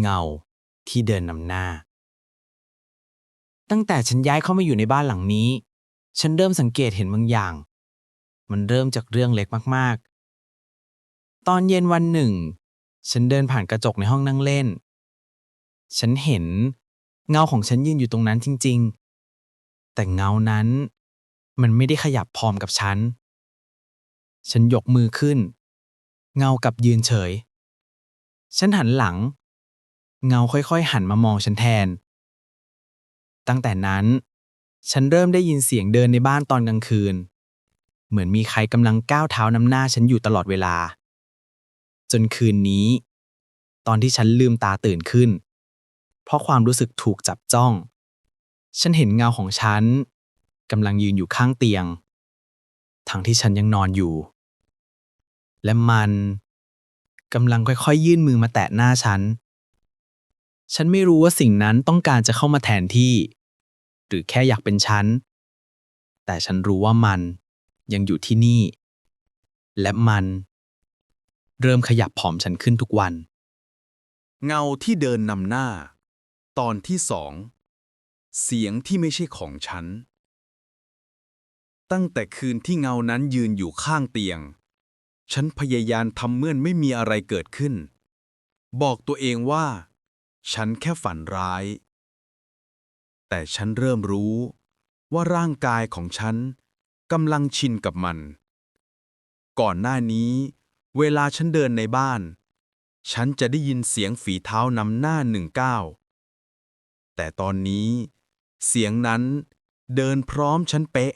เงา ที่เดินนำหน้า ตั้งแต่ฉันย้ายเข้ามาอยู่ในบ้านหลังนี้ ฉันเริ่มสังเกตเห็นบางอย่าง มันเริ่มจากเรื่องเล็กมากๆ ตอนเย็นวันหนึ่ง ฉันเดินผ่านกระจกในห้องนั่งเล่น ฉันเห็นเงาของฉันยืนอยู่ตรงนั้นจริง ๆ แต่เงานั้น มันไม่ได้ขยับพร้อมกับฉัน ฉันยกมือขึ้น เงากับยืนเฉย ฉันหันหลัง เงาค่อยๆ หันมามองฉันแทน ตั้งแต่นั้น ฉันเริ่มได้ยินเสียงเดินในบ้านตอนกลางคืน เหมือนมีใครกำลังก้าวเท้านำหน้าฉันอยู่ตลอดเวลา จนคืนนี้ ตอนที่ฉันลืมตาตื่นขึ้น เพราะความรู้สึกถูกจับจ้อง ฉันเห็นเงาของฉันกำลังยืนอยู่ข้างเตียง ทั้งที่ฉันยังนอนอยู่ และมันกำลังค่อยๆ ยื่นมือมาแตะหน้าฉัน ฉันไม่รู้ว่าสิ่งนั้นต้องการจะเข้ามาแทนที่ หรือแค่อยากเป็นฉัน แต่ฉันรู้ว่ามันยังอยู่ที่นี่ และมัน เริ่มขยับผอมฉันขึ้นทุกวัน เงาที่เดินนำหน้า ตอนที่สองเสียงที่ไม่ใช่ของฉัน ตั้งแต่คืนที่เงานั้นยืนอยู่ข้างเตียง ฉันพยายามทำเมื่อนไม่มีอะไรเกิดขึ้น บอกตัวเองว่า ฉันแค่ฝันร้าย แต่ฉันเริ่มรู้ว่าร่างกายของฉันกำลังชินกับมัน ก่อนหน้านี้ เวลาฉันเดินในบ้าน ฉันจะได้ยินเสียงฝีเท้านำหน้าหนึ่งก้าวแต่ตอนนี้ เสียงนั้นเดินพร้อมฉันเป๊ะ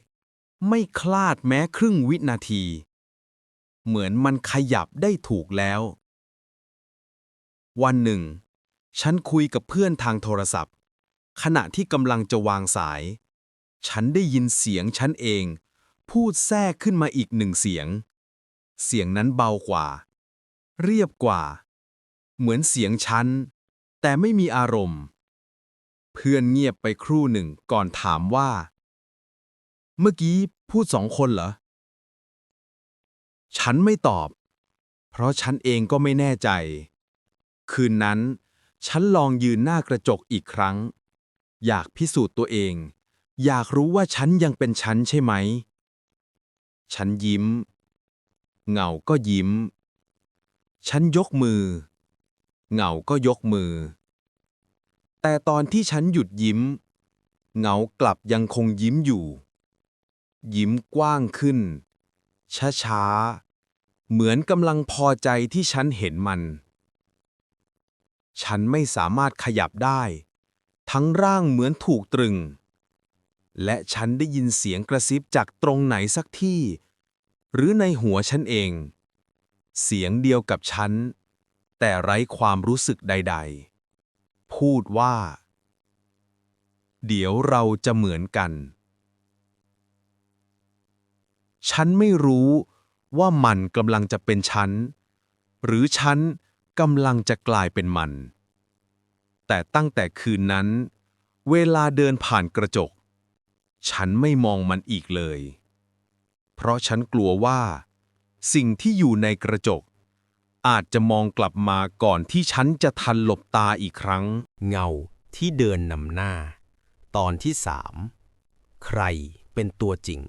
ไม่คลาดแม้ครึ่งวินาที เหมือนมันขยับได้ถูกแล้ว วันหนึ่ง ฉันคุยกับเพื่อนทางโทรศัพท์ ขณะที่กำลังจะวางสาย ฉันได้ยินเสียงฉันเอง พูดแทรกขึ้นมาอีกหนึ่งเสียง เสียงนั้นเบากว่า เรียบกว่า เหมือนเสียงฉัน แต่ไม่มีอารมณ์ เพื่อนเงียบไปครู่หนึ่งก่อนถามว่า เมื่อกี้พูดสองคนเหรอ ฉันไม่ตอบ เพราะฉันเองก็ไม่แน่ใจ คืนนั้น ฉันลองยืนหน้ากระจกอีกครั้ง อยากพิสูจน์ตัวเอง อยากรู้ว่าฉันยังเป็นฉันใช่ไหม ฉันยิ้ม เงาก็ยิ้ม ฉันยกมือ เงาก็ยกมือ แต่ตอนที่ฉันหยุดยิ้ม เงากลับยังคงยิ้มอยู่ ยิ้มกว้างขึ้น ช้าๆ เหมือนกำลังพอใจที่ฉันเห็นมัน ฉันไม่สามารถขยับได้ ทั้งร่างเหมือนถูกตรึง และฉันได้ยินเสียงกระซิบจากตรงไหนสักที่ หรือในหัวฉันเอง เสียงเดียวกับฉัน แต่ไร้ความรู้สึกใด ๆ พูดว่า เดี๋ยวเราจะเหมือนกัน ฉันไม่รู้ว่ามันกำลังจะเป็นฉัน หรือฉัน กำลังจะกลายเป็นมัน แต่ตั้งแต่คืนนั้น เวลาเดินผ่านกระจก ฉันไม่มองมันอีกเลย เพราะฉันกลัวว่า สิ่งที่อยู่ในกระจก อาจจะมองกลับมาก่อนที่ฉันจะทันหลบตาอีกครั้ง เงาที่เดินนำหน้า ตอนที่สามใครเป็นตัวจริง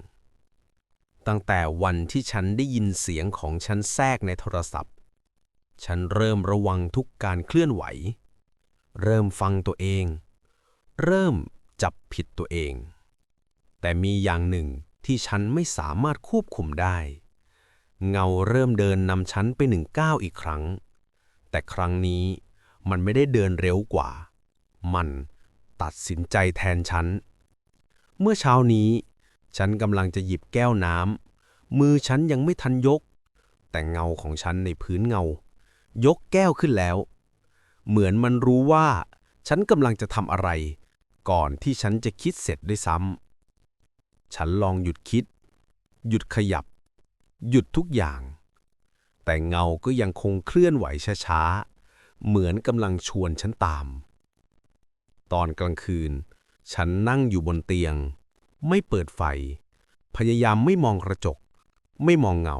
ตั้งแต่วันที่ฉันได้ยินเสียงของฉันแทรกในโทรศัพท์ ฉันเริ่มระวังทุกการเคลื่อนไหว เริ่มฟังตัวเอง เริ่มจับผิดตัวเอง แต่มีอย่างหนึ่งที่ฉันไม่สามารถควบคุมได้ เงาเริ่มเดินนำฉันไปหนึ่งก้าวอีกครั้ง แต่ครั้งนี้มันไม่ได้เดินเร็วกว่า มันตัดสินใจแทนฉัน เมื่อเช้านี้ ฉันกำลังจะหยิบแก้วน้ำมือฉันยังไม่ทันยก แต่เงาของฉันในพื้นเงา ยกแก้วขึ้นแล้ว เหมือนมันรู้ว่า ฉันกำลังจะทำอะไร ก่อนที่ฉันจะคิดเสร็จด้วยซ้ำ ฉันลองหยุดคิด หยุดขยับ หยุดทุกอย่าง แต่เงาก็ยังคงเคลื่อนไหวช้าๆ เหมือนกำลังชวนฉันตาม ตอนกลางคืน ฉันนั่งอยู่บนเตียง ไม่เปิดไฟ พยายามไม่มองกระจก ไม่มองเงา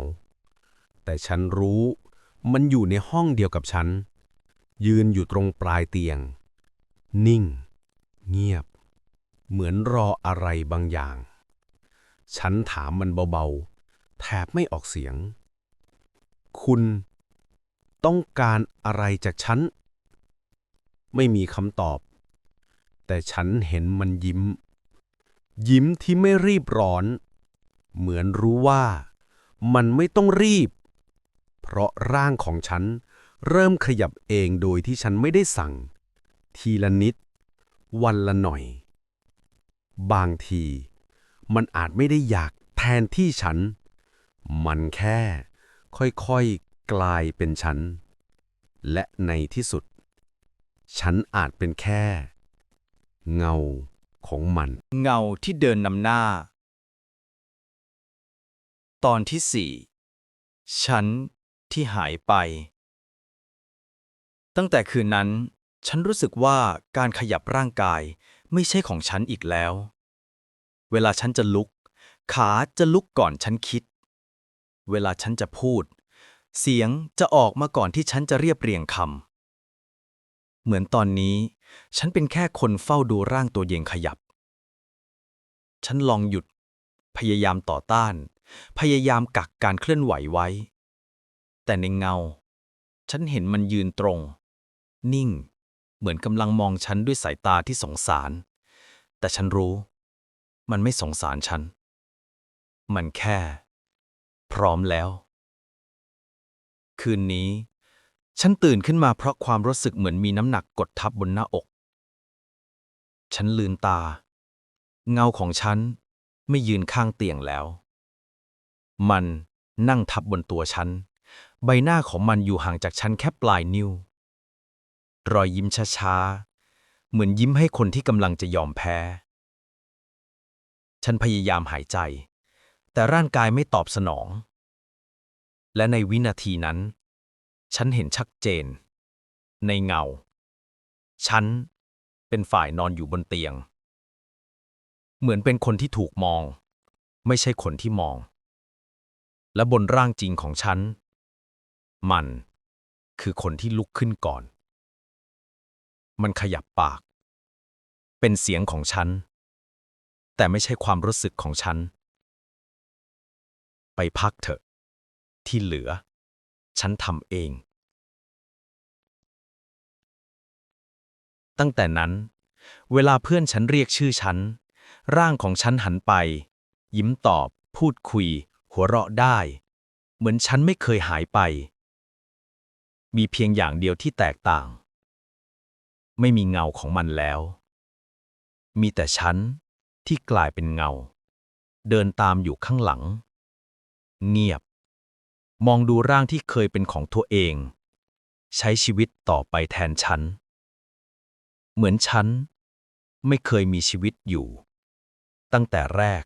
แต่ฉันรู้ มันอยู่ในห้องเดียวกับฉัน ยืนอยู่ตรงปลายเตียง นิ่ง เงียบ เหมือนรออะไรบางอย่าง ฉันถามมันเบาๆ แทบไม่ออกเสียง คุณต้องการอะไรจากฉัน ไม่มีคำตอบ แต่ฉันเห็นมันยิ้ม ยิ้มที่ไม่รีบร้อน เหมือนรู้ว่ามันไม่ต้องรีบ เพราะร่างของฉัน เริ่มขยับเองโดยที่ฉันไม่ได้สั่ง ทีละนิด วันละหน่อย บางที มันอาจไม่ได้อยากแทนที่ฉัน มันแค่ ค่อยๆกลายเป็นฉัน และในที่สุด ฉันอาจเป็นแค่ เงาของมัน เงาที่เดินนำหน้า ตอนที่สี่ฉัน ที่หายไป ตั้งแต่คืนนั้น ฉันรู้สึกว่าการขยับร่างกายไม่ใช่ของฉันอีกแล้ว เวลาฉันจะลุก ขาจะลุกก่อนฉันคิด เวลาฉันจะพูด เสียงจะออกมาก่อนที่ฉันจะเรียบเรียงคำเหมือนตอนนี้ ฉันเป็นแค่คนเฝ้าดูร่างตัวเองขยับ ฉันลองหยุด พยายามต่อต้าน พยายามกักการเคลื่อนไหวไว้ แต่ในเงา ฉันเห็นมันยืนตรง นิ่ง เหมือนกำลังมองฉันด้วยสายตาที่สงสาร แต่ฉันรู้ มันไม่สงสารฉัน มันแค่ พร้อมแล้ว คืนนี้ ฉันตื่นขึ้นมาเพราะความรู้สึกเหมือนมีน้ำหนักกดทับบนหน้าอก ฉันลืมตา เงาของฉันไม่ยืนข้างเตียงแล้ว มันนั่งทับบนตัวฉัน ใบหน้าของมันอยู่ห่างจากฉันแค่ปลายนิ้ว รอยยิ้มช้าๆ เหมือนยิ้มให้คนที่กำลังจะยอมแพ้ ฉันพยายามหายใจ แต่ร่างกายไม่ตอบสนอง และในวินาทีนั้น ฉันเห็นชัดเจน ในเงา ฉันเป็นฝ่ายนอนอยู่บนเตียง เหมือนเป็นคนที่ถูกมอง ไม่ใช่คนที่มอง และบนร่างจริงของฉัน มัน คือคนที่ลุกขึ้นก่อน มันขยับปาก เป็นเสียงของฉัน แต่ไม่ใช่ความรู้สึกของฉัน ไปพักเถอะ ที่เหลือ ฉันทำเอง ตั้งแต่นั้น เวลาเพื่อนฉันเรียกชื่อฉัน ร่างของฉันหันไป ยิ้มตอบ พูดคุย หัวเราะได้ เหมือนฉันไม่เคยหายไป มีเพียงอย่างเดียวที่แตกต่าง ไม่มีเงาของมันแล้ว มีแต่ฉันที่กลายเป็นเงา เดินตามอยู่ข้างหลัง เงียบ มองดูร่างที่เคยเป็นของตัวเอง ใช้ชีวิตต่อไปแทนฉัน เหมือนฉัน ไม่เคยมีชีวิตอยู่ ตั้งแต่แรก